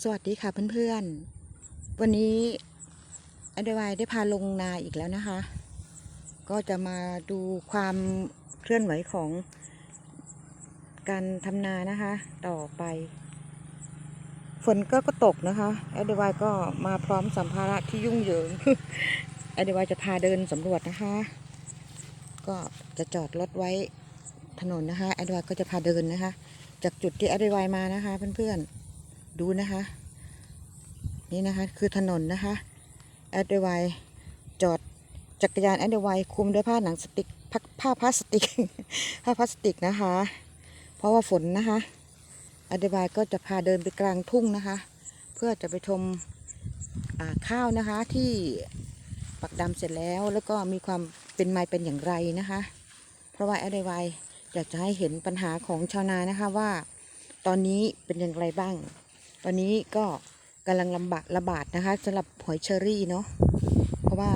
สวัสดีค่ะเพื่อนๆ วันนี้อเดวายได้พาลงนาอีกแล้วนะคะ ก็จะมาดูความเคลื่อนไหวของ การทำนานะคะ ต่อไป ฝนก็ก็ตกนะคะอเดวายก็มาพร้อมสัมภาระที่ยุ่งเหยิงอเดวายจะพาเดินสำรวจนะคะ ก็จะจอดรถไว้ถนนนะคะอเดวายก็จะพาเดินนะคะ จากจุดที่อเดวายมานะคะเพื่อนๆ ดูนะคะ นี่นะคะคือถนนนะคะแอดเดวายจอดจักรยานแอดเดวายคลุมด้วยผ้าหนังสติกผ้าผ้าพลาสติกผ้าพลาสติกนะคะ เพราะว่าฝนนะคะแอดเดวายก็จะพาเดินไปกลางทุ่งนะคะ เพื่อจะไปชมข้าวนะคะที่ปักดำเสร็จแล้วแล้วก็มีความเป็นไมาเป็นอย่างไรนะคะ เพราะว่าแอดเดวายอยากจะให้เห็นปัญหาของชาวนานะคะว่า ตอนนี้เป็นอย่างไรบ้าง ตอนนี้ก็กำลังลำบากระบาดนะคะสำหรับหอยเชอรี่เนาะเพราะว่า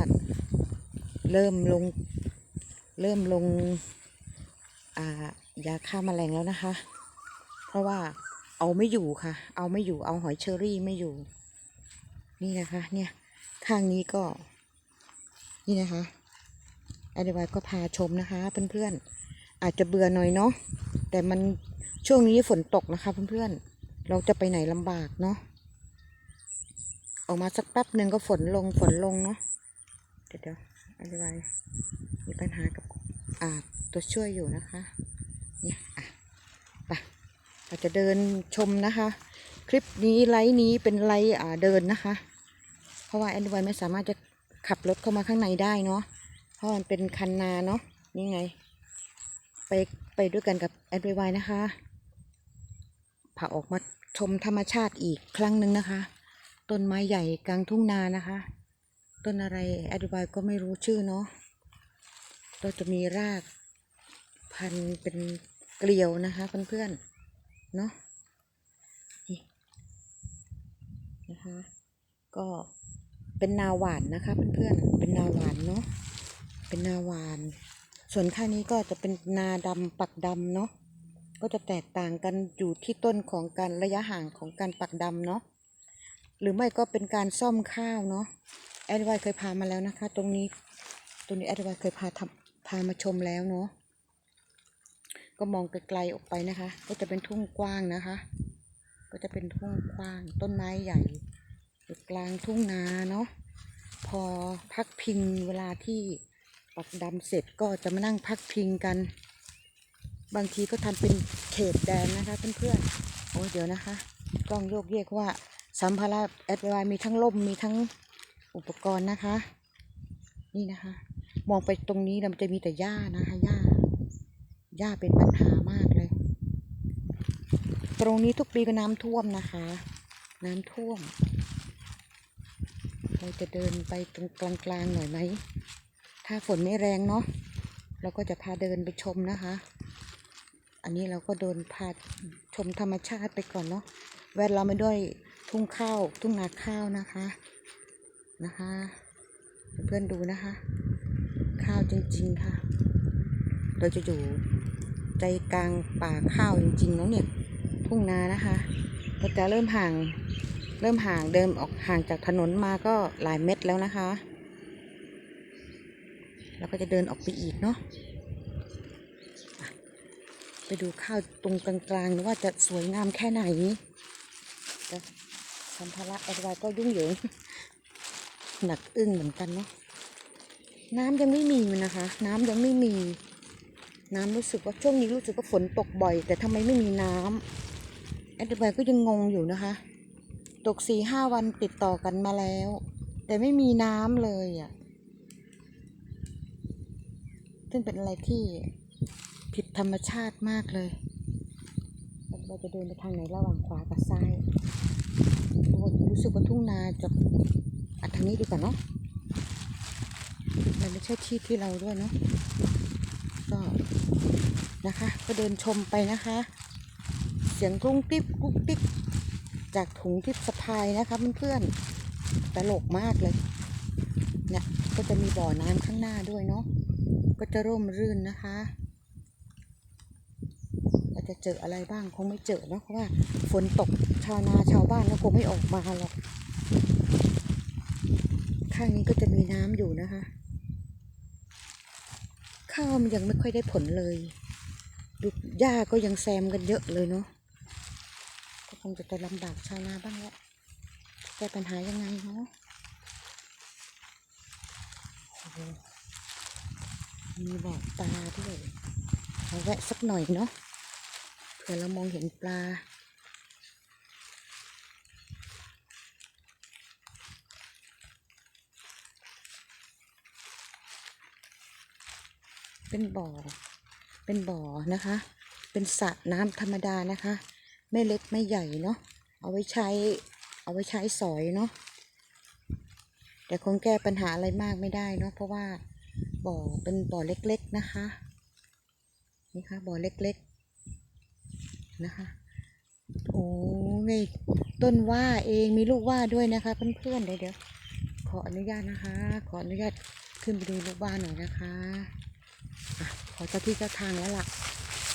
เริ่มลงเริ่มลงายาฆ่าแมลงแล้วนะคะ เพราะว่าเอาไม่อยู่ค่ะ เอาไม่อยู่เอาหอยเชอรี่ไม่อยู่ นี่นะคะเนี่ยข้างนี้ก็ นี่นะคะอเดวายก็พาชมนะคะเพื่อนๆอาจจะเบื่อหน่อยเนาะแต่มันช่วงนี้ฝนตกนะคะเพื่อนๆ เราจะไปไหนลำบากเนาะออกมาสักแป๊บหนึ่งก็ฝนลงฝนลงเนาะเดี๋ยวเดี๋ยวอะไรมีปัญหากับอ่าตัวช่วยอยู่นะคะเนี่ยอะไปเราจะเดินชมนะคะ คลิปนี้ไลฟ์นี้เป็นไลฟ์อ่าเดินนะคะ เพราะว่าแอนดรอยไม่สามารถจะขับรถเข้ามาข้างในได้เนาะเพราะมันเป็นคันนาเนาะนี่ไง ไปไปด้วยกันกับแอนดรอยนะคะ พาออกมาชมธรรมชาติอีกครั้งหนึ่งนะคะ ต้นไม้ใหญ่กลางทุ่งนานะคะ ต้นอะไรอธิบายก็ไม่รู้ชื่อเนาะเราจะมีรากพันเป็นเกลียวนะคะเพื่อนๆเนาะนี่นะคะก็เป็นนาหวานนะคะเพื่อนๆเป็นนาหวานเนาะเป็นนาหวาน ส่วนข้างนี้ก็จะเป็นนาดำปักดำเนาะ ก็จะแตกต่างกันอยู่ที่ต้นของการระยะห่างของการปักดำเนาะหรือไม่ก็เป็นการซ่อมข้าวเนาะแอดไวเคยพามาแล้วนะคะ ตรงนี้ตรงนี้แอดไวเคยพาทำพามาชมแล้วเนาะก็มองไกลๆออกไปนะคะ ก็จะเป็นทุ่งกว้างนะคะ ก็จะเป็นทุ่งกว้าง ต้นไม้ใหญ่อยู่กลางทุ่งนาเนาะพอพักพิงเวลาที่ปักดำเสร็จก็จะมานั่งพักพิงกัน บางทีก็ทำเป็นเขตแดนนะคะเพื่อนๆโอ้เดี๋ยวนะคะ กล้องโยกเยกว่าสัมภาระแอดไวมีทั้งล่มมีทั้งอุปกรณ์นะคะ นี่นะคะ มองไปตรงนี้นะมันจะมีแต่หญ้านะคะหญ้าหญ้าเป็นปัญหามากเลย ตรงนี้ทุกปีก็น้ำท่วมนะคะ น้ำท่วมเราจะเดินไปตรงกลางๆหน่อยไหมถ้าฝนไม่แรงเนาะเราก็จะพาเดินไปชมนะคะ อันนี้เราก็เดินพาชมธรรมชาติไปก่อนเนาะแวดล้อมไปด้วยทุ่งข้าวทุ่งนาข้าวนะคะนะคะ เพื่อนดูนะคะ ข้าวจริง ๆค่ะ เราจะอยู่ใจกลางป่าข้าวจริงๆแล้วเนี่ยทุ่งนานะคะก็จะเริ่มห่างเริ่มห่างเดิมออกห่างจากถนนมาก็หลายเม็ดแล้วนะคะ แล้วก็จะเดินออกไปอีกเนาะ ไปดูข้าวตรงกลางๆว่าจะสวยงามแค่ไหนสัมภาระแอดไวก็ยุ่งเหยิงหนักอึ้งเหมือนกันเนาะน้ำยังไม่มีนะคะ น้ำยังไม่มี น้ำรู้สึกว่าช่วงนี้รู้สึกว่าฝนตกบ่อย แต่ทำไมไม่มีน้ำแอดไวก็ยังงงอยู่นะคะ ตกสี่ห้าวันติดต่อกันมาแล้ว แต่ไม่มีน้ำเลยอะ่ะซึ่งเป็นอะไรที่ ผิดธรรมชาติมากเลยเราจะเดินไปทางไหนระหว่างขวากับซ้ายโอ้รู้สึกว่าทุ่งนาจะอัดทางนี้ดีกว่าเนาะมันไม่ใช่ที่ที่เราด้วยเนาะก็นะคะ ก็เดินชมไปนะคะ เสียงกรุ้งติ๊บกุ๊กติ๊กจากถุงที่สะพายนะคะเพื่อนๆตลกมากเลยเนี่ยก็จะมีบ่อน้ำข้างหน้าด้วยเนาะก็จะร่มรื่นนะคะ จะเจออะไรบ้างคงไม่เจอเนอะเพราะว่าฝนตกชาวนาชาวบ้านก็คงไม่ออกมาหรอกข้างนี้ก็จะมีน้ำอยู่นะคะ ข้าวมันยังไม่ค่อยได้ผลเลยดูหญ้าก็ยังแซมกันเยอะเลยเนาะก็คงจะจะลำบากชาวนาบ้างแหละแก้ปัญหายังไงเนาะมีบอปลาด้วยเอาแวะสักหน่อยเนาะ ผื่อเรามองเห็นปลา เป็นบ่อ เป็นบ่อนะคะ เป็นสระน้ำธรรมดานะคะ ไม่เล็กไม่ใหญ่เนาะ เอาไว้ใช้ เอาไว้ใช้สอยเนาะ แต่คงแก้ปัญหาอะไรมากไม่ได้เนาะ เพราะว่าบ่อเป็นบ่อเล็กๆนะคะ นี่ค่ะบ่อเล็กๆ นะคะ โอ้ยต้นว่าเองมีลูกว่าด้วยนะคะ เพื่อนๆเดี๋ยวขออนุญาตนะคะ ขออนุญาตขึ้นไปดูลูกว่าหน่อยนะคะอะขอเจ้าที่เจ้าทางแล้วล่ะ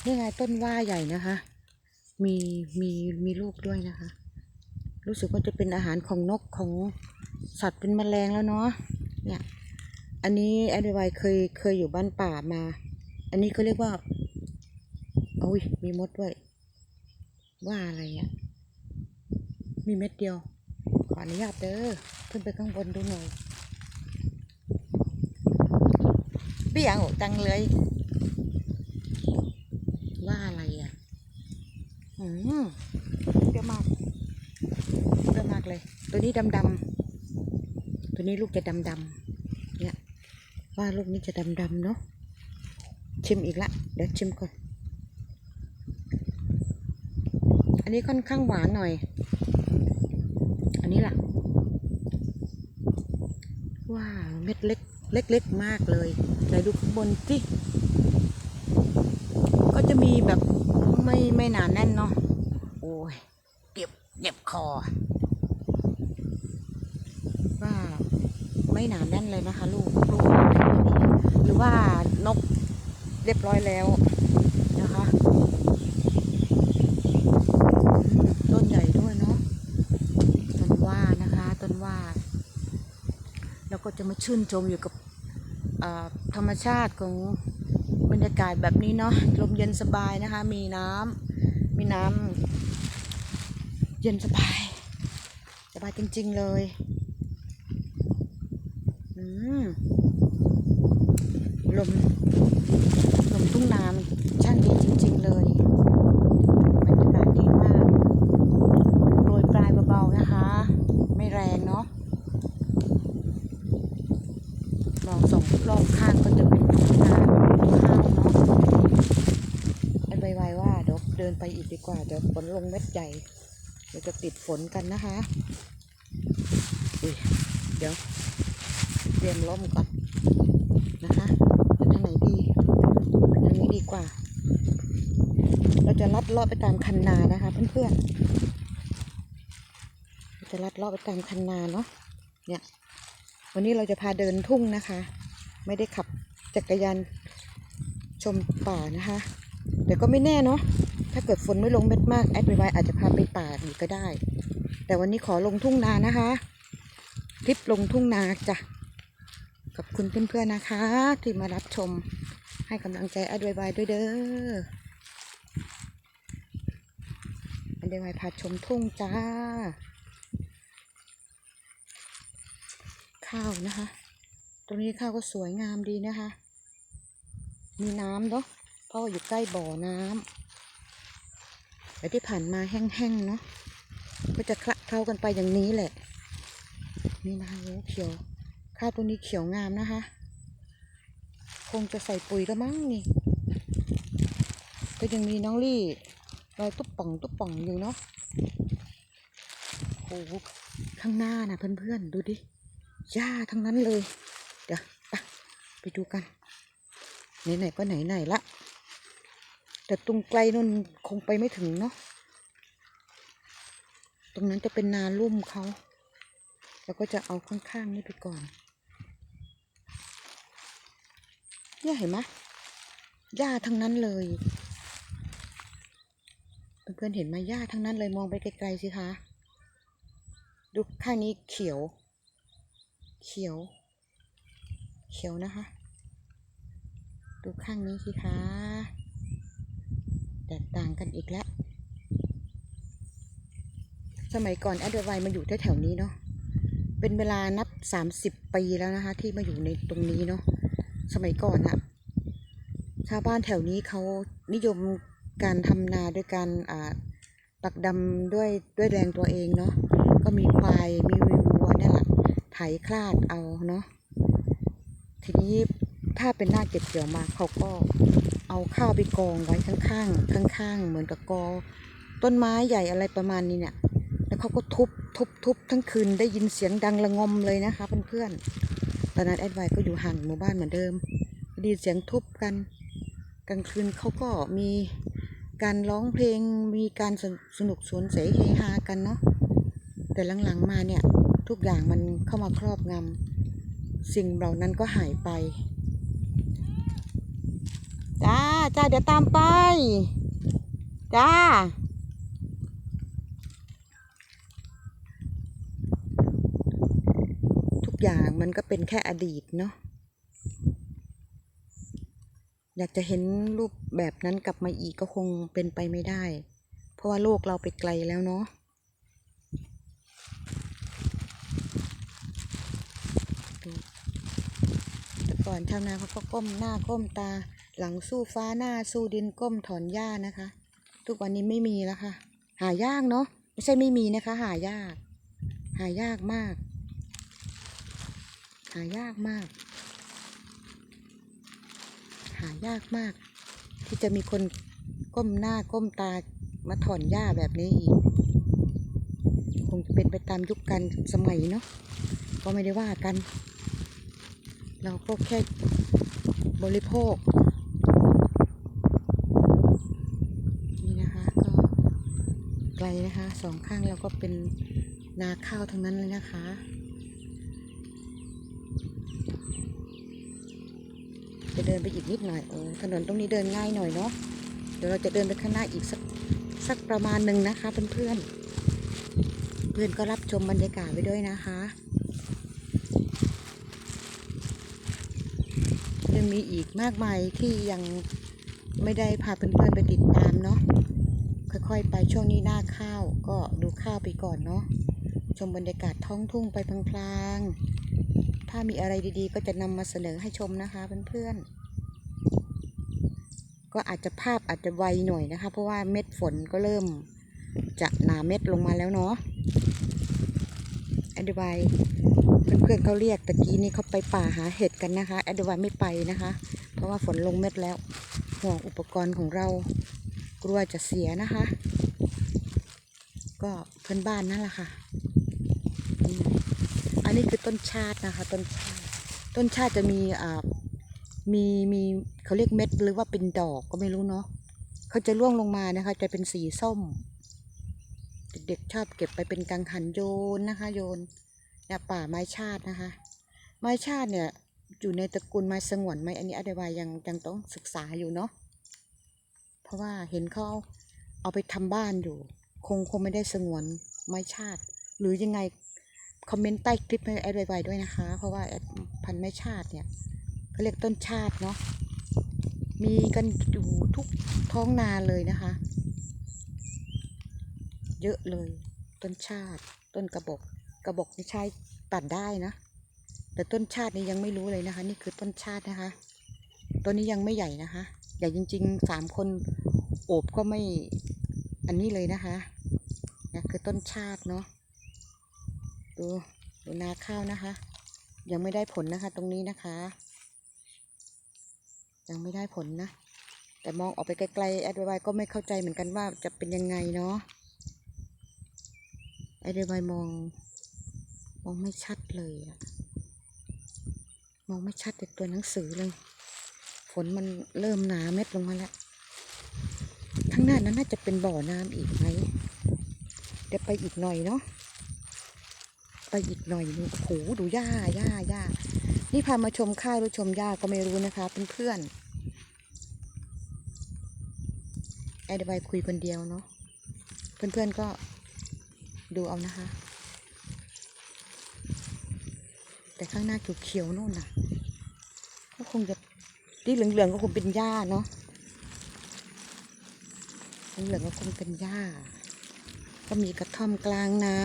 นี่ไงต้นว่าใหญ่นะคะ มีมีมีลูกด้วยนะคะ รู้สึกว่าจะเป็นอาหารของนกของสัตว์เป็นแมลงแล้วเนาะเนี่ย อันนี้แอดไวเคยเคยอยู่บ้านป่ามา อันนี้เขาเรียกว่าโอ้ยมีมดด้วย ว่าอะไรอะ่ะ มีเม็ดเดียว ขออนุญาตเด้อ ขึ้นไปข้างบนดูหน่อยเบี้ยงอกจังเลย ว่าอะไรอะ อืมเปรี้ยวมากเปรี้ยวมากเลย ตัวนี้ดำดำตัวนี้ลูกจะดำดำเนี่ย ว่าลูกนี้จะดำดำเนาะ ชิมอีกละ เดี๋ยวชิมก่อน อั นนี้ค่อนข้างหวานหน่อย อันนี้ล่ะ ว้าวเม็ดเล็กเล็กๆมากเลยไหนดูข้างบนสิ ก็จะมีแบบไม่ไม่หนาแน่นเนาะ โอ้ยเก็บเจ็บคอ ว่าไม่หนาแน่นเลยนะคะ ลูกลูกหรือว่านกเรียบร้อยแล้วนะคะอืมต้นใหญ่ด้วยเนาะ ต้นว่านะคะ ต้นว่า แล้วก็ จะมาชื่นชมอยู่กับธรรมชาติของบรรยากาศแบบนี้เนาะลมเย็นสบายนะคะ มีน้ำมีน้ำเย็นสบาย สบายจริง ๆ เลยอืมลมลมทุ่งนามันช่างดีจริง ๆ เลยบรรยากาศดีมากโรยปลายเบาๆนะคะ ไม่แรงเนาะ มองสองรอบข้างก็จะเป็นนาข้าวเนาะไอ้ใบไวๆว่าเดี๋ยวเดิน ไปอีกดีกว่า เดี๋ยวฝนลงเม็ดใหญ่ เดี๋ยวจะติดฝนกันนะคะอุ๊ยเดี๋ยวเตรียมล้มก่อนนะคะไปทางไหนดีทางนี้ดีกว่า เราจะลัดเลาะไปตามคันนานะคะ เพื่อนๆเราจะลัดเลาะไปตามคันนาเนาะเนี่ยวันนี้เราจะพาเดินทุ่งนะคะ ไม่ได้ขับจักรยานชมป่านะคะ แต่ก็ไม่แน่เนาะ ถ้าเกิดฝนไม่ลงเม็ดมากแอดไวอาจจะพาไปป่าอีกก็ได้ แต่วันนี้ขอลงทุ่งนานะคะ คลิปลงทุ่งนาจ้ะขอบคุณเพื่อนๆนะคะ ที่มารับชมให้กำลังใจแอดไวด้วยเด้อแอดไวพาชมทุ่งจ้า ข้าวนะคะ ตรงนี้ข้าวก็สวยงามดีนะคะ มีน้ำเนาะเพราะว่าอยู่ใกล้บ่อน้ำ แต่ที่ผ่านมาแห้งๆเนาะก็จะคละเคล้ากันไปอย่างนี้แหละ นี่นะคะโอ้เขียว ข้าวตัวนี้เขียวงามนะคะ คงจะใส่ปุ๋ยแล้วมั้งนี่ ก็ยังมีน้องลี่รอยตุ๊บป่องตุ๊บป่องอยู่เนาะโอ้โหข้างหน้านะเพื่อนๆ ดูดิหญ้าทั้งนั้นเลย เดี๋ยวไปดูกัน ไหนๆก็ไหนๆละ แต่ตรงไกลนู่นคงไปไม่ถึงเนาะตรงนั้นจะเป็นนาลุ่มเขาแล้วก็จะเอาข้างๆนี่ไปก่อน เนี่ยเห็นไหมหญ้าทั้งนั้นเลยเพื่อนๆเห็นไหมหญ้าทั้งนั้นเลยมองไปไกลๆสิคะดูข้างนี้เขียว เขียว เขียวนะคะ ดูข้างนี้สิคะ ตกต่างกันอีกแล้ว สมัยก่อนแอดไวมาอยู่แถวๆนี้เนาะ เป็นเวลานับสามสิบปีแล้วนะคะ ที่มาอยู่ในตรงนี้เนาะ สมัยก่อนอะชาวบ้านแถวนี้เขานิยมการทำนาด้วยการอ่าปักดำด้วยด้วยแรงตัวเองเนาะ ก็มีควาย มีวัวนี่แหละไถคลาดเอาเนาะ ทีนี้ถ้าเป็นหน้าเก็บเกี่ยวมาเขาก็ เอาข้าวไปกองไว้ข้างๆข้างๆ เหมือนกับกอ ต้นไม้ใหญ่อะไรประมาณนี้เนี่ยแล้วเขาก็ทุบทุบทุบทั้งคืนได้ยินเสียงดังระงมเลยนะคะเพื่อนๆตอนนั้นแอดไวก็อยู่ห่างหมู่บ้านเหมือนเดิมด้ยินเสียงทุบกันกลางคืนเขาก็มีการร้องเพลงมีการสนสนุกสวนเสเฮฮากันเนาะแต่หลังๆมาเนี่ยทุกอย่างมันเข้ามาครอบงำสิ่งเหล่านั้นก็หายไป จ้าจ้าเดี๋ยวตามไป จ้า ทุกอย่างมันก็เป็นแค่อดีตเนาะอยากจะเห็นรูปแบบนั้นกลับมาอีกก็คงเป็นไปไม่ได้ เพราะว่าโลกเราไปไกลแล้วเนาะ ดูแต่ ก่อนชาวนาเขาก็ก้มหน้าก้มตา หลังสู้ฟ้าหน้าสู้ดินก้มถอนหญ้านะคะ ทุกวันนี้ไม่มีแล้วค่ะ หายากเนาะไม่ใช่ไม่มีนะคะ หายาก หายากมาก หายากมาก หายากมาก ที่จะมีคนก้มหน้าก้มตามาถอนหญ้าแบบนี้อีกคงจะเป็นไปตามยุคกันสมัยเนาะก็ไม่ได้ว่ากัน เราก็แค่บริโภค นี่นะคะก็ไกลนะคะสองข้างเราก็เป็นนาข้าวทั้งนั้นเลยนะคะจะเดินไปอีกนิดหน่อยโอ้ถนนตรงนี้เดินง่ายหน่อยเนาะเดี๋ยวเราจะเดินไปข้างหน้าอีกสักสักประมาณหนึ่งนะคะเพื่อนๆเพื่อนก็รับชมบรรยากาศไปด้วยนะคะ ยังมีอีกมากมายที่ยังไม่ได้พาเพื่อนๆไปติดตามเนาะค่อยๆ ไปช่วงนี้หน้าข้าวก็ดูข้าวไปก่อนเนาะชมบรรยากาศท้องทุ่งไปพลางๆ ถ้ามีอะไรดีๆ ก็จะนำมาเสนอให้ชมนะคะเพื่อนๆ ก็อาจจะภาพอาจจะไวหน่อยนะคะ เพราะว่าเม็ดฝนก็เริ่มจะหนาเม็ดลงมาแล้วเนาะแอดไว เพื่อนๆเขาเรียกตะกี้นี้เขาไปป่าหาเห็ดกันนะคะแอดไวไม่ไปนะคะ เพราะว่าฝนลงเม็ดแล้วห่วงอุปกรณ์ของเรากลัวจะเสียนะคะ ก็เพื่อนบ้านนั่นแหละค่ะ อันนี้คือต้นชาตินะคะ ต้นชาติต้นชาติจะมีอ่ามีมีเขาเรียกเม็ดหรือว่าเป็นดอกก็ไม่รู้เนาะเขาจะร่วงลงมานะคะ จะเป็นสีส้ม เด็กๆชอบเก็บไปเป็นกังหันโยนนะคะ โยน เนี่ยป่าไม้ชาตินะคะ ไม้ชาติเนี่ยอยู่ในตระกูลไม้สงวนไหมอันนี้อธิบายยังยังต้องศึกษาอยู่เนาะเพราะว่าเห็นเขาเอาไปทำบ้านอยู่ คงคงไม่ได้สงวนไม้ชาติ หรือยังไงคอมเมนต์ใต้คลิปให้แอดไวๆด้วยนะคะ เพราะว่าพันธุ์ไม้ชาติเนี่ยเขาเรียกต้นชาติเนาะมีกันอยู่ทุกท้องนาเลยนะคะ เยอะเลย ต้นชาติ ต้นกระบอกกระบอกนี่ใช้ ตัดได้นะ แต่ต้นชาตินี่ยังไม่รู้เลยนะคะ นี่คือต้นชาตินะคะต้นนี้ยังไม่ใหญ่นะคะใหญ่จริงๆสามคนโอบก็ไม่อันนี้เลยนะคะนะคือต้นชาติเนาะดูดูนาข้าวนะคะ ยังไม่ได้ผลนะคะ ตรงนี้นะคะ ยังไม่ได้ผลนะ แต่มองออกไปไกลๆแอดไวก็ไม่เข้าใจเหมือนกันว่าจะเป็นยังไงเนาะแอดไวมอง มองไม่ชัดเลยอะมองไม่ชัดจากตัวหนังสือเลย ฝนมันเริ่มหนาเม็ดลงมาแล้วข้างหน้านั้นน่าจะเป็นบ่อน้ำอีกไหมเดี๋ยวไปอีกหน่อยเนาะไปอีกหน่อยนึงโอ้โหดูหญ้าหญ้าหญ้านี่พามาชมข้าวหรือชมหญ้าก็ไม่รู้นะคะเพื่อนๆแอดไวคุยคนเดียวเนาะเพื่อนๆก็ดูเอานะคะ แต่ข้างหน้าเขียวๆนู่นน่ะ ก็คงจะที่เหลืองๆก็คงเป็นหญ้าเนาะเหลืองๆก็คงเป็นหญ้า ก็มีกระท่อมกลางนา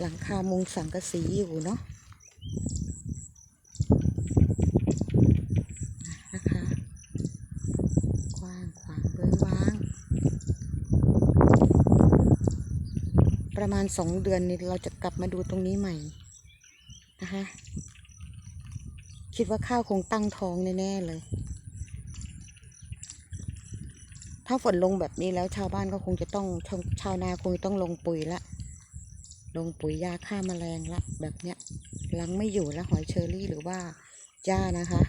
หลังคามุงสังกะสีอยู่เนาะนะคะกว้างขวางเบื้องว้างประมาณสองเดือนนี้เราจะกลับมาดูตรงนี้ใหม่ นะคะ คิดว่าข้าวคงตั้งท้องแน่ๆเลย ถ้าฝนลงแบบนี้แล้วชาวบ้านก็คงจะต้องชาวชาวนาคงต้องลงปุ๋ยละ ลงปุ๋ยยาฆ่าแมลงละ แบบเนี้ยลังไม่อยู่แล้วหอยเชอรี่หรือว่าหญ้านะคะ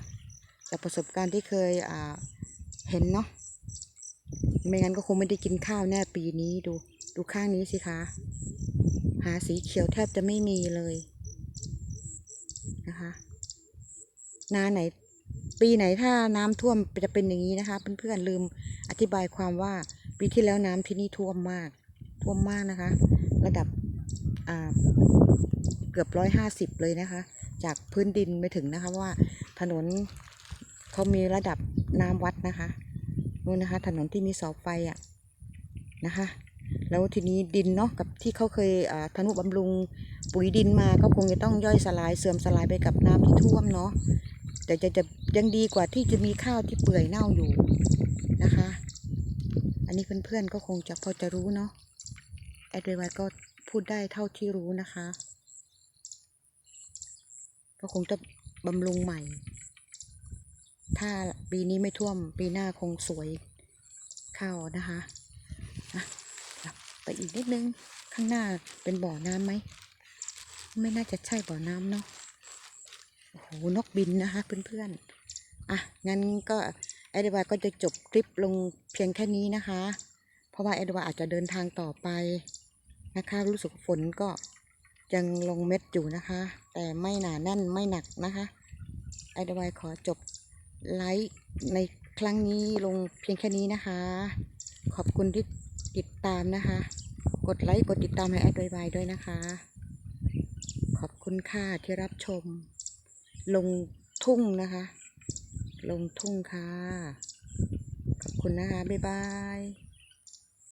จากประสบการณ์ที่เคยอ่าเห็นเนาะไม่งั้นก็คงไม่ได้กินข้าวแน่ปีนี้ดู ดูข้างนี้สิคะ หาสีเขียวแทบจะไม่มีเลย นะคะ นาไหน ปีไหนถ้าน้ำท่วมจะเป็นอย่างนี้นะคะเพื่อนๆลืมอธิบายความว่าปีที่แล้วน้ำที่นี่ท่วมมาก ท่วมมากนะคะ ระดับอ่าเกือบร้อยห้าสิบเลยนะคะ จากพื้นดินไปถึงนะคะว่าถนนเขามีระดับน้ำวัดนะคะนู่นนะคะ ถนนที่มีเสาไฟอะ่ะนะคะ แล้วทีนี้ดินเนาะกับที่เขาเคยอ่าทนุบำรุงปุ๋ยดินมาก็คงจะต้องย่อยสลายเสื่อมสลายไปกับน้ำที่ท่วมเนาะแต่จะจะยังดีกว่าที่จะมีข้าวที่เปื่อยเน่าอยู่นะคะ อันนี้เพื่อนๆก็คงจะพอจะรู้เนาะแอดไวก็พูดได้เท่าที่รู้นะคะ ก็คงจะบำรุงใหม่ ถ้าปีนี้ไม่ท่วมปีหน้าคงสวยข้าวนะคะ ไปอีกนิดนึง ข้างหน้าเป็นบ่อน้ำไหม ไม่น่าจะใช่บ่อน้ำเนาะ โอ้โห นกบินนะคะเพื่อนๆ อะ งั้นก็แอดวาก็จะจบคลิปลงเพียงแค่นี้นะคะ เพราะว่าแอดวาอาจจะเดินทางต่อไปนะคะ รู้สึกฝนก็ยังลงเม็ดอยู่นะคะ แต่ไม่หนาแน่นไม่หนักนะคะแอดวาขอจบไลฟ์ในครั้งนี้ลงเพียงแค่นี้นะคะ ขอบคุณที่ ติดตามนะคะ กดไลค์กดติดตามให้แอดไวด้วยนะคะ ขอบคุณค่ะที่รับชม ลงทุ่งนะคะ ลงทุ่งค่ะ ขอบคุณนะคะ บ๊ายบาย